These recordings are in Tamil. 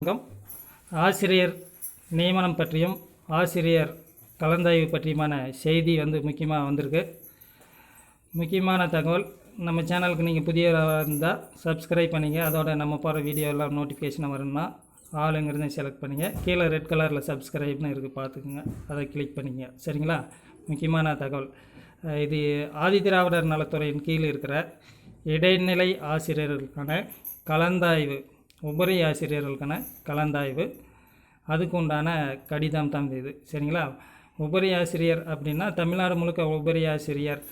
வணக்கம். ஆசிரியர் நியமனம் பற்றியும் ஆசிரியர் கலந்தாய்வு பற்றியுமான செய்தி வந்து முக்கியமாக வந்திருக்கு. முக்கியமான தகவல் நம்ம சேனலுக்கு நீங்கள் புதியவராக இருந்தால் சப்ஸ்கிரைப் பண்ணிங்க. அதோட நம்ம போகிற வீடியோ எல்லாம் நோட்டிஃபிகேஷன் வரணும்னா ஆளுங்கிறத செலக்ட் பண்ணிங்க. கீழே ரெட் கலரில் சப்ஸ்கிரைப்னு இருக்குது பார்த்துக்குங்க. அதை கிளிக் பண்ணிங்க. சரிங்களா? முக்கியமான தகவல். இது ஆதிதிராவிடர் நலத்துறையின் கீழ் இருக்கிற இடைநிலை ஆசிரியர்களுக்கான கலந்தாய்வு உபரி ஆசிரியர்களுக்கான கலந்தாய்வு. அதுக்கு உண்டான கடிதம் தான் இது. சரிங்களா? உபரி ஆசிரியர் அப்படின்னா தமிழ்நாடு முழுக்க உபரி ஆசிரியர்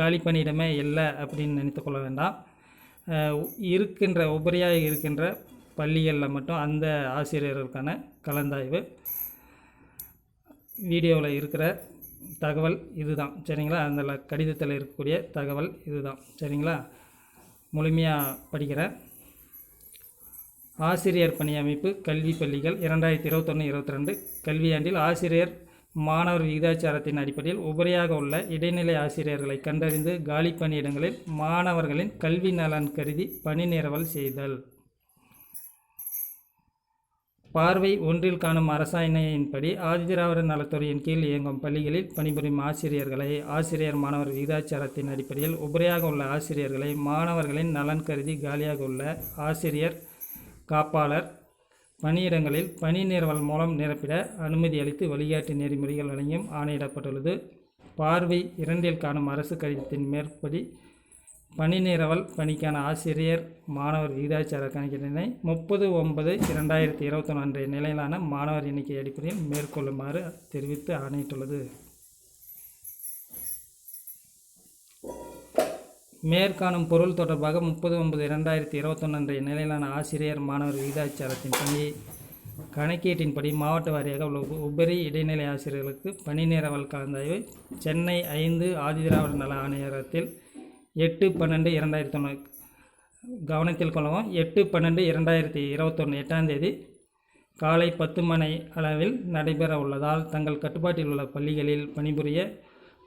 காலி பணியிடமே இல்லை அப்படின்னு நினைத்து கொள்ள வேண்டாம். இருக்கின்ற உபரியாக இருக்கின்ற பள்ளிகளில் மட்டும் அந்த ஆசிரியர்களுக்கான கலந்தாய்வு. வீடியோவில் இருக்கிற தகவல் இதுதான். சரிங்களா? அந்த கடிதத்தில் இருக்கக்கூடிய தகவல் இதுதான். சரிங்களா? முழுமையாக படிக்கிறேன். ஆசிரியர் பணி அமைப்பு கல்வி பள்ளிகள் இரண்டாயிரத்தி இருபத்தொன்று இருபத்தி ரெண்டு கல்வியாண்டில் ஆசிரியர் மாணவர் விகிதாச்சாரத்தின் அடிப்படையில் உபரியாக உள்ள இடைநிலை ஆசிரியர்களை கண்டறிந்து காலி பணியிடங்களில் மாணவர்களின் கல்வி நலன் கருதி பணி நிரவல் செய்தல். பார்வை ஒன்றில் காணும் அரசாணையின்படி ஆதிதிராவிட நலத்துறையின் கீழ் இயங்கும் பள்ளிகளில் பணிபுரியும் ஆசிரியர்களை ஆசிரியர் மாணவர் விகிதாச்சாரத்தின் அடிப்படையில் உபரியாக உள்ள ஆசிரியர்களை மாணவர்களின் நலன் கருதி காலியாக உள்ள ஆசிரியர் காப்பாளர் பணியிடங்களில் பணி நிறுவல் மூலம் நிரப்பிட அனுமதி அளித்து வழிகாட்டு நெறிமுறைகள் வழங்கியும் ஆணையிடப்பட்டுள்ளது. பார்வை இரண்டில் காணும் அரசு கடிதத்தின் மேற்படி பணி நிரவல் பணிக்கான ஆசிரியர் மாணவர் விகிதாச்சார கணக்கினை முப்பது ஒன்பது இரண்டாயிரத்தி இருபத்தொன்று அன்றைய நிலையிலான மாணவர் எண்ணிக்கை அடிப்படையில் மேற்கொள்ளுமாறு தெரிவித்து ஆணையிட்டுள்ளது. மேற்காணும் பொருள் தொடர்பாக முப்பது ஒன்பது இரண்டாயிரத்தி இருபத்தொன்று அன்றைய நிலையிலான ஆசிரியர் மாணவர் விகிதாச்சாரத்தின் பணி கணக்கீட்டின்படி மாவட்ட வாரியாக உள்ள உப- உபரி இடைநிலை ஆசிரியர்களுக்கு பணி நிரவல் கலந்தாய்வு சென்னை ஐந்து ஆதிதிராவிட நல ஆணையரத்தில் எட்டு பன்னெண்டு இரண்டாயிரத்தி ஒன்று கவனத்தில் கொள்ளவும் எட்டு பன்னெண்டு இரண்டாயிரத்தி இருபத்தொன்று எட்டாம் தேதி காலை பத்து மணி அளவில் நடைபெற உள்ளதால் தங்கள் கட்டுப்பாட்டில் உள்ள பள்ளிகளில் பணிபுரிய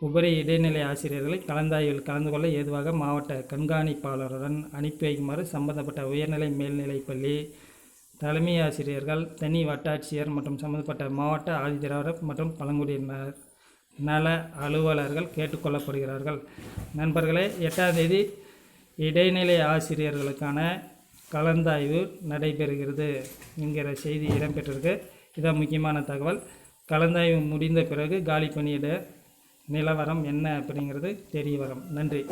உபரி இடைநிலை ஆசிரியர்களை கலந்தாய்வில் கலந்து கொள்ள ஏதுவாக மாவட்ட கண்காணிப்பாளருடன் அனுப்பி வைக்குமாறு சம்பந்தப்பட்ட உயர்நிலை மேல்நிலைப் பள்ளி தலைமை ஆசிரியர்கள் தனி வட்டாட்சியர் மற்றும் சம்பந்தப்பட்ட மாவட்ட ஆதிதிராவிடர் மற்றும் பழங்குடியினர் நல அலுவலர்கள் கேட்டுக்கொள்ளப்படுகிறார்கள் நண்பர்களே எட்டாம் தேதி இடைநிலை ஆசிரியர்களுக்கான கலந்தாய்வு நடைபெறுகிறது என்கிற செய்தி இடம்பெற்றிருக்கு. இதான் முக்கியமான தகவல். கலந்தாய்வு முடிந்த பிறகு காலி பணியிட நிலவரம் என்ன அப்படிங்கிறது தெரிய வரும். நன்றி.